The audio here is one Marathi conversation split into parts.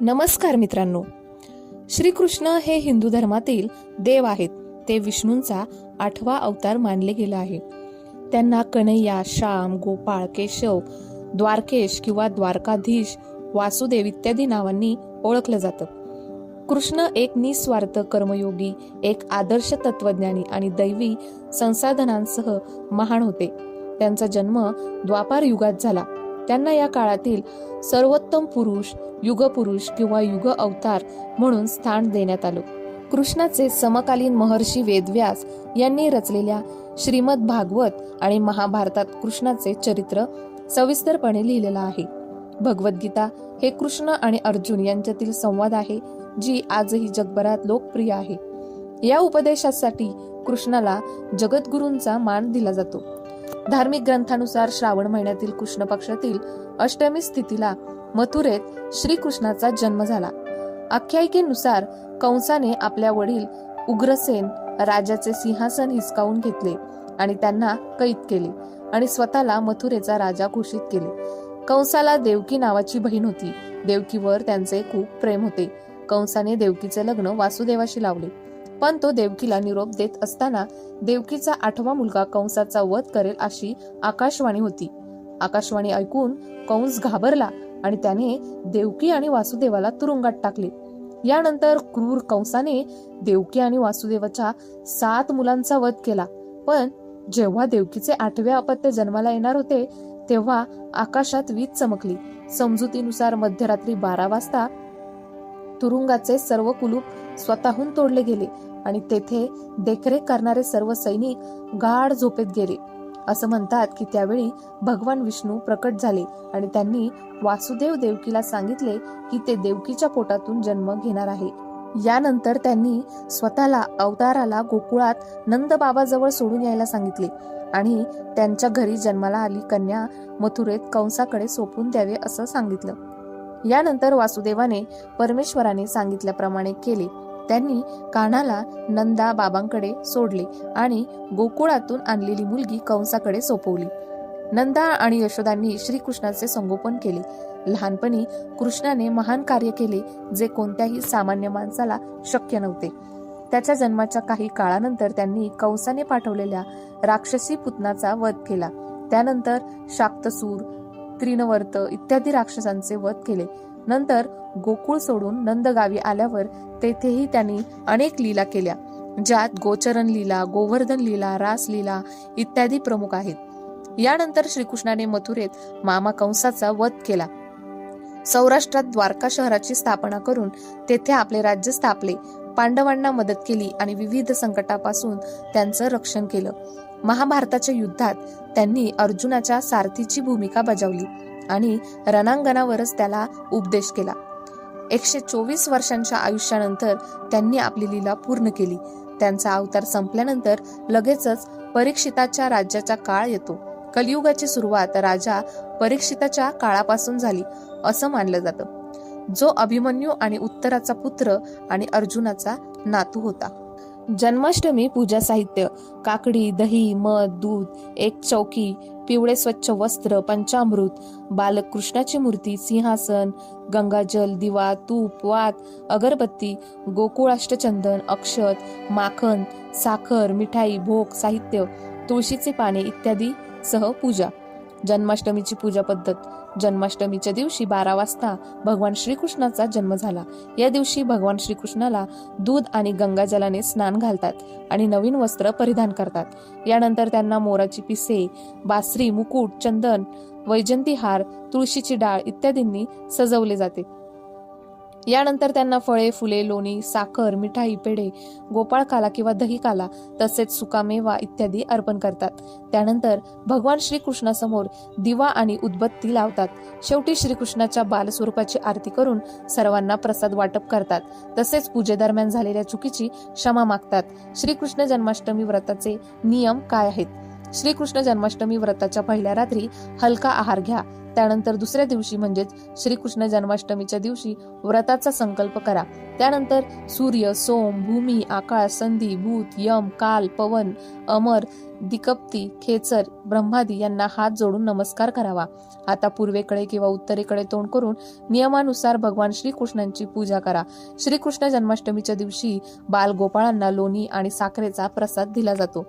नमस्कार मित्रांनो. श्रीकृष्ण हे हिंदू धर्मातील देव आहेत. ते विष्णूंचा आठवा अवतार मानले गेला आहे. त्यांना कन्हैया श्याम गोपाळ केशव द्वारकेश किंवा द्वारकाधीश वासुदेव इत्यादी नावांनी ओळखलं जातं. कृष्ण एक निस्वार्थ कर्मयोगी एक आदर्श तत्वज्ञानी आणि दैवी संसाधनांसह महान होते. त्यांचा जन्म द्वापार युगात झाला. त्यांना या काळातील सर्वोत्तम पुरुष युगपुरुष किंवा युग अवतार म्हणून स्थान देण्यात आलं. कृष्णाचे समकालीन महर्षी वेदव्यास यांनी रचलेल्या श्रीमद भागवत आणि महाभारतात कृष्णाचे चरित्र सविस्तरपणे लिहिलेलं आहे. भगवद्गीता हे कृष्ण आणि अर्जुन यांच्यातील संवाद आहे जी आजही जगभरात लोकप्रिय आहे. या उपदेशासाठी कृष्णाला जगद्गुरूंचा मान दिला जातो. धार्मिक ग्रंथानुसार श्रावण महिन्यातील कृष्ण पक्षातील अष्टमी स्थितीला मथुरेत श्रीकृष्णाचा जन्म झाला. आख्यायिकेनुसार कंसाने आपल्या वडील उग्रसेन राजाचे सिंहासन हिसकावून घेतले आणि त्यांना कैद केले आणि स्वतःला मथुरेचा राजा घोषित केले. कंसाला देवकी नावाची बहीण होती. देवकीवर त्यांचे खूप प्रेम होते. कंसाने देवकीचे लग्न वासुदेवाशी लावले. पण तो देवकीला निरोप देत असताना देवकीचा आठवा मुलगा कंसाचा वध करेल अशी आकाशवाणी होती. आकाशवाणी ऐकून कंस घाबरला आणि त्याने देवकी आणि वासुदेवाला तुरुंगात टाकले. यानंतर क्रूर कंसाने देवकी आणि वासुदेवाच्या सात मुलांचा वध केला. पण जेव्हा देवकीचे आठवे अपत्य जन्माला येणार होते तेव्हा आकाशात वीज चमकली. समजुतीनुसार मध्यरात्री बारा वाजता तुरुंगाचे सर्व कुलूप स्वतःहून तोडले गेले आणि तेथे देखरेख करणारे सर्व सैनिक गाढ झोपेत गेले. असं म्हणतात की त्यावेळी भगवान विष्णू प्रकट झाले आणि त्यांनी वासुदेव देवकीला सांगितले की ते देवकीच्या पोटातून जन्म घेणार आहे. यानंतर त्यांनी स्वतःला अवताराला गोकुळात नंद बाबाजवळ सोडून यायला सांगितले आणि त्यांच्या घरी जन्माला आली कन्या मथुरेत कंसाकडे सोपून द्यावे असं सांगितलं. यानंतर वासुदेवाने परमेश्वराने सांगितल्याप्रमाणे केले. त्यांनी कान्हाला नंदा बाबांकडे सोडले आणि गोकुळातून आणलेली मुलगी कंसाकडे सोपवली. नंदा आणि यशोदांनी श्रीकृष्णाचे संगोपन केले. लहानपणी कृष्णाने महान कार्य केले जे कोणत्याही सामान्य माणसाला शक्य नव्हते. त्याच्या जन्माच्या काही काळानंतर त्यांनी कंसाने पाठवलेल्या राक्षसी पुतनाचा वध केला. त्यानंतर शाक्तसूर त्रिनवर्त इत्यादी राक्षसांचे वध केले. नंतर गोकुळ सोडून नंदगावी आल्यावर तेथेही त्यांनी अनेक लीला केल्या ज्यात गोचरण लीला गोवर्धन लीला रास लीला इत्यादी प्रमुख आहेत. यानंतर श्रीकृष्णाने मथुरेत मामा कंसाचा वध केला. सौराष्ट्रात द्वारका शहराची स्थापना करून तेथे आपले राज्य स्थापले. पांडवांना मदत केली आणि विविध संकटापासून त्यांचं रक्षण केलं. महाभारताच्या युद्धात त्यांनी अर्जुनाच्या सारथीची भूमिका बजावली आणि रणांगणावरच त्याला उपदेश केला. एकशे चोवीस वर्षांच्या आयुष्यानंतर त्यांनी आपली लीला पूर्ण केली. त्यांचा अवतार संपल्यानंतर लगेचच परीक्षिताच्या राज्याचा काळ येतो. कलियुगाची सुरुवात राजा परीक्षिताच्या काळापासून झाली असं मानलं जातं. जो अभिमन्यू आणि उत्तराचा पुत्र आणि अर्जुनाचा नातू होता. जन्माष्टमी पूजा साहित्य काकडी दही मध दूध एक चौकी पिवळे स्वच्छ वस्त्र पंचामृत बालकृष्णाची मूर्ती सिंहासन गंगाजल दिवा तूप वात अगरबत्ती गोकुळाष्टचंदन अक्षत माखन साखर मिठाई भोग साहित्य तुळशीचे पाने इत्यादी सह पूजा. जन्माष्टमीची पूजा पद्धत. जन्माष्टमीच्या दिवशी बारा वाजता भगवान श्रीकृष्णाचा जन्म झाला. या दिवशी भगवान श्रीकृष्णाला दूध आणि गंगाजलाने स्नान घालतात आणि नवीन वस्त्र परिधान करतात. यानंतर त्यांना मोराची पिसे बासरी मुकुट चंदन वैजंती हार तुळशीची डाळ इत्यादींनी सजवले जाते. यानंतर त्यांना फळे फुले लोणी साखर मिठाई पेढे गोपाळकाला किंवा दही काला तसेच सुकामेवा इत्यादी अर्पण करतात. त्यानंतर भगवान श्रीकृष्णासमोर दिवा आणि उदबत्ती लावतात. शेवटी श्रीकृष्णाच्या बालस्वरूपाची आरती करून सर्वांना प्रसाद वाटप करतात. तसेच पूजेदरम्यान झालेल्या चुकीची क्षमा मागतात. श्रीकृष्ण जन्माष्टमी व्रताचे नियम काय आहेत? श्रीकृष्ण जन्माष्टमी व्रताच्या पहिल्या रात्री हलका आहार घ्या. त्यानंतर दुसऱ्या दिवशी म्हणजेच श्रीकृष्ण जन्माष्टमीच्या दिवशी व्रताचा संकल्प करा. त्यानंतर सूर्य सोम भूमी आकाश संधी भूत यम काल पवन अमर दिकप्ती खेचर ब्रह्मादी यांना हात जोडून नमस्कार करावा. आता पूर्वेकडे किंवा उत्तरेकडे तोंड करून नियमानुसार भगवान श्रीकृष्णांची पूजा करा. श्रीकृष्ण जन्माष्टमीच्या दिवशी बालगोपाळांना लोणी आणि साखरेचा प्रसाद दिला जातो.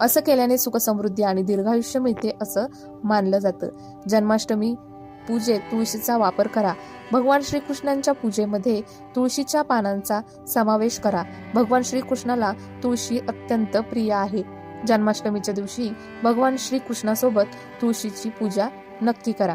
असं केल्याने सुखसमृद्धी आणि दीर्घायुष्य मिळते असं मानलं जातं. जन्माष्टमी पूजेत तुळशीचा वापर करा. भगवान श्रीकृष्णांच्या पूजेमध्ये तुळशीच्या पानांचा समावेश करा. भगवान श्रीकृष्णाला तुळशी अत्यंत प्रिय आहे. जन्माष्टमीच्या दिवशी भगवान श्रीकृष्णासोबत तुळशीची पूजा नक्की करा.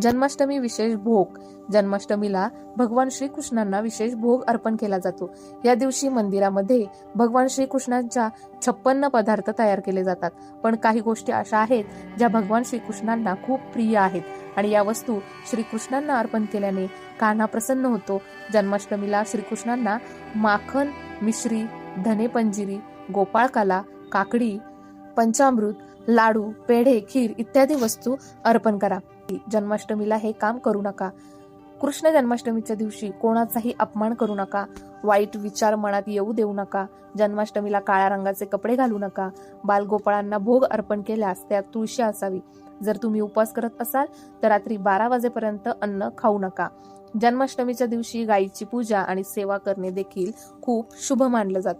जन्माष्टमी विशेष भोग. जन्माष्टमीला भगवान श्रीकृष्णांना विशेष भोग अर्पण केला जातो. या दिवशी मंदिरामध्ये भगवान श्रीकृष्णांच्या छप्पन्न पदार्थ तयार केले जातात. पण काही गोष्टी अशा आहेत ज्या भगवान श्रीकृष्णांना खूप प्रिय आहेत आणि या वस्तू श्रीकृष्णांना अर्पण केल्याने कान्हा प्रसन्न होतो. जन्माष्टमीला श्रीकृष्णांना माखन मिश्री धने पंजिरी गोपाळकाला काकडी पंचामृत लाडू पेढे खीर इत्यादी वस्तू अर्पण करा. जन्माष्टमीला हे काम करू नका. कृष्ण जन्माष्टमीच्या दिवशी कोणाचाही अपमान करू नका. वाईट विचार मनात येऊ देऊ नका. जन्माष्टमीला काळ्या रंगाचे कपडे घालू नका. बालगोपाळांना भोग अर्पण केल्यास त्यात तुळशी असावी. जर तुम्ही उपवास करत असाल तर रात्री बारा वाजेपर्यंत अन्न खाऊ नका. जन्माष्टमीच्या दिवशी गायीची पूजा आणि सेवा करणे देखील खूप शुभ मानलं जातं.